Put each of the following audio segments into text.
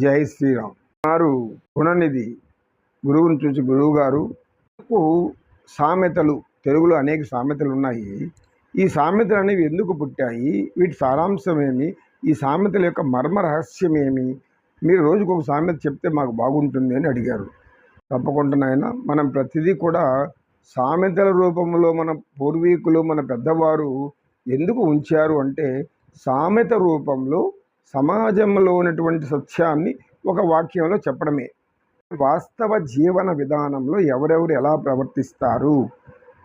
జై శ్రీరామ్. వారు గుణనిధి గురువుని చూసి గురువు గారు సామెతలు తెలుగులో అనేక సామెతలు ఉన్నాయి. ఈ సామెతలు అనేవి ఎందుకు పుట్టాయి? వీటి సారాంశం ఏమి ఈ సామెతల యొక్క మర్మ రహస్యం ఏమి మీరు రోజుకు ఒక సామెత చెప్తే మాకు బాగుంటుంది అని అడిగారు. తప్పకుండా నాయన మనం ప్రతిదీ కూడా సామెతల రూపంలో మన పూర్వీకులు మన పెద్దవారు ఎందుకు ఉంచారు అంటే సామెత రూపంలో సమాజంలో ఉన్నటువంటి సత్యాన్ని ఒక వాక్యంలో చెప్పడమే. వాస్తవ జీవన విధానంలో ఎవరెవరు ఎలా ప్రవర్తిస్తారు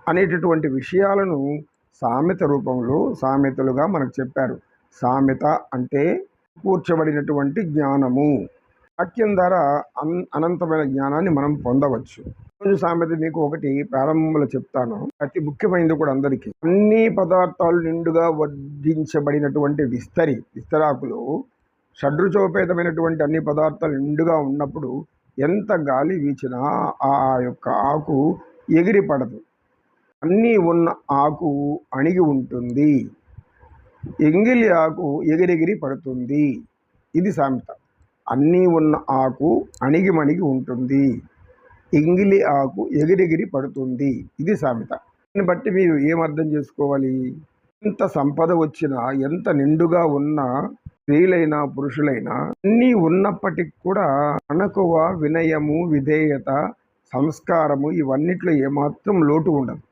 అనేటటువంటి విషయాలను సామెత రూపంలో సామెతలుగా మనకు చెప్పారు. సామెత అంటే కూర్చబడినటువంటి జ్ఞానము. వాక్యం ద్వారా అన్ అనంతమైన జ్ఞానాన్ని మనం పొందవచ్చు. రోజు సామెత మీకు ఒకటి ప్రారంభంలో చెప్తాను. అతి ముఖ్యమైనది కూడా అందరికీ. అన్ని పదార్థాలు నిండుగా వడ్డించబడినటువంటి విస్తరి విస్తరాకులు షడ్రుచోపేతమైనటువంటి అన్ని పదార్థాలు నిండుగా ఉన్నప్పుడు ఎంత గాలి వీచినా ఆ యొక్క ఆకు ఎగిరి పడదు అన్నీ ఉన్న ఆకు అణిగి ఉంటుంది. ఎంగిలి ఆకు ఎగిరెగిరి పడుతుంది. ఇది సామెత. అన్నీ ఉన్న ఆకు అణిగిమణిగి ఉంటుంది. ఎంగిలి ఆకు ఎగిరెగిరి పడుతుంది. ఇది సామెత. దీన్ని బట్టి మీరు ఏం అర్థం చేసుకోవాలి? ఎంత సంపద వచ్చినా ఎంత నిండుగా ఉన్నా స్త్రీలైనా పురుషులైనా అన్నీ ఉన్నప్పటికి కూడా అణకువ వినయము విధేయత సంస్కారము ఇవన్నిట్లో ఏమాత్రం లోటు ఉండదు.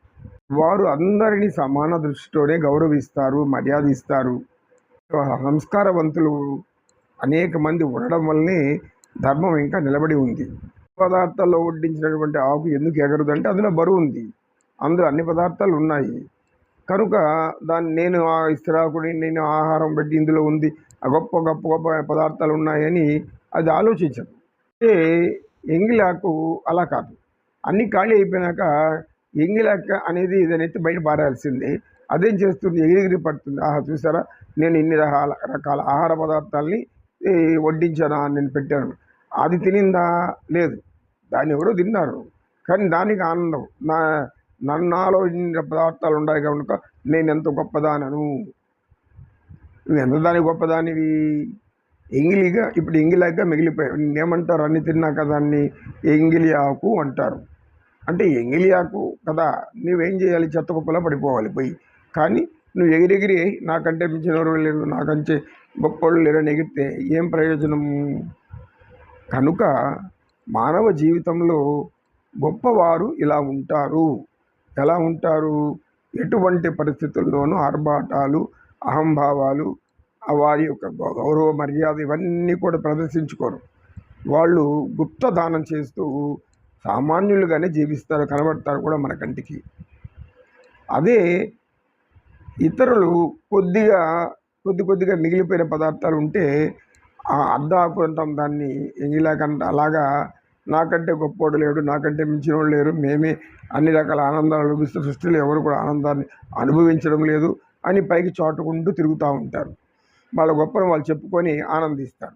వారు అందరినీ సమాన దృష్టితోనే గౌరవిస్తారు మర్యాద ఇస్తారు సంస్కారవంతులు అనేక మంది ఉండడం వల్లనే ధర్మం ఇంకా నిలబడి ఉంది. పదార్థాల్లో వడ్డించినటువంటి ఆకు ఎందుకు ఎగరదంటే అందులో బరువు ఉంది. అందులో అన్ని పదార్థాలు ఉన్నాయి. కనుక దాన్ని నేను ఆ ఇస్తరాకుని నేను ఆహారం పెట్టి ఇందులో ఉంది ఆ గొప్ప గొప్ప గొప్ప పదార్థాలు ఉన్నాయని అది ఆలోచించదు. అంటే ఎంగిలాకు అలా కాదు. అన్నీ ఖాళీ అయిపోయినాక ఎంగిలాక అనేది ఇదనైతే బయట పారాల్సిందే అదేం చేస్తుంది? ఎగిరిగిరి పడుతుంది. ఆహా చూసారా? నేను ఇన్ని రకాల రకాల ఆహార పదార్థాలని వడ్డించాను? నేను పెట్టాను. అది తినిందా? లేదు. దాన్ని ఎవరో తిన్నారు. కానీ దానికి ఆనందం. నా నన్నాలో ఇన్ని పదార్థాలు ఉన్నాయి కనుక నేను ఎంత గొప్పదానను? నువ్వు ఎంత దాని గొప్పదానివి? ఎంగిలిగా ఇప్పుడు ఎంగిలాగా మిగిలిపోయావు. నేనేమంటారు? అన్ని తిన్నాక దాన్ని ఎంగిలి ఆకు అంటారు. అంటే ఎంగిలి ఆకు కదా నువ్వేం చేయాలి? చెత్త కుప్పలో పడిపోవాలి పోయి. కానీ నువ్వు ఎగిరెగిరి నాకంటే మించిన ఎవరు లేరు నాకంటే గొప్పవాళ్ళు లేరని ఎగిరితే ఏం ప్రయోజనం కనుక మానవ జీవితంలో గొప్పవారు ఇలా ఉంటారు. ఎలా ఉంటారు? ఎటువంటి పరిస్థితుల్లోనూ ఆర్భాటాలు అహంభావాలు వారి యొక్క గౌరవ మర్యాద ఇవన్నీ కూడా ప్రదర్శించుకోరు. వాళ్ళు గుప్త దానం చేస్తూ సామాన్యులుగానే జీవిస్తారు కనబడతారు కూడా మన కంటికి. అదే ఇతరులు కొద్దిగా కొద్ది కొద్దిగా మిగిలిపోయిన పదార్థాలు ఉంటే ఆ అద్దాకు అంటాం దాన్ని ఎంగిలాకంట అలాగా నాకంటే గొప్పోడు లేడు నాకంటే మించిన వాళ్ళు లేరు. మేమే అన్ని రకాల ఆనందాలు అనుభవిస్తూ సృష్టిలో ఎవరు కూడా ఆనందాన్ని అనుభవించడం లేదు అని పైకి చాటుకుంటూ తిరుగుతూ ఉంటారు. వాళ్ళ గొప్పను వాళ్ళు చెప్పుకొని ఆనందిస్తారు.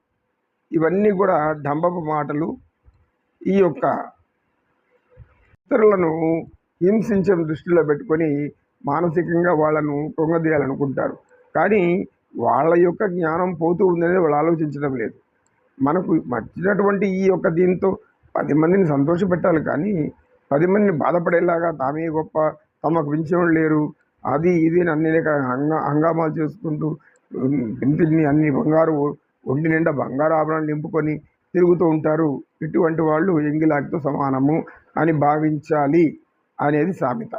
ఇవన్నీ కూడా డంబపు మాటలు. ఈ యొక్క ఇతరులను హింసించడం దృష్టిలో పెట్టుకొని మానసికంగా వాళ్ళను కృంగదీయాలనుకుంటారు కానీ వాళ్ళ యొక్క జ్ఞానం పోతూ ఉందనేది వాళ్ళు ఆలోచించడం లేదు. మనకు వచ్చినటువంటి ఈ యొక్క దీంతో పది మందిని సంతోషపెట్టాలి కానీ పది మందిని బాధపడేలాగా తామే గొప్ప తమకు పెంచేవాళ్ళు లేరు. అది ఇది అన్ని లేక హంగా హంగామాలు చేసుకుంటూ ఇంటిని అన్ని బంగారు ఒంటి నిండా బంగారు ఆభరణాలు నింపుకొని తిరుగుతూ ఉంటారు. ఇటువంటి వాళ్ళు ఎంగిలాకితో సమానము అని భావించాలి అనేది సామెత.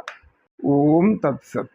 ఓం తత్సత్.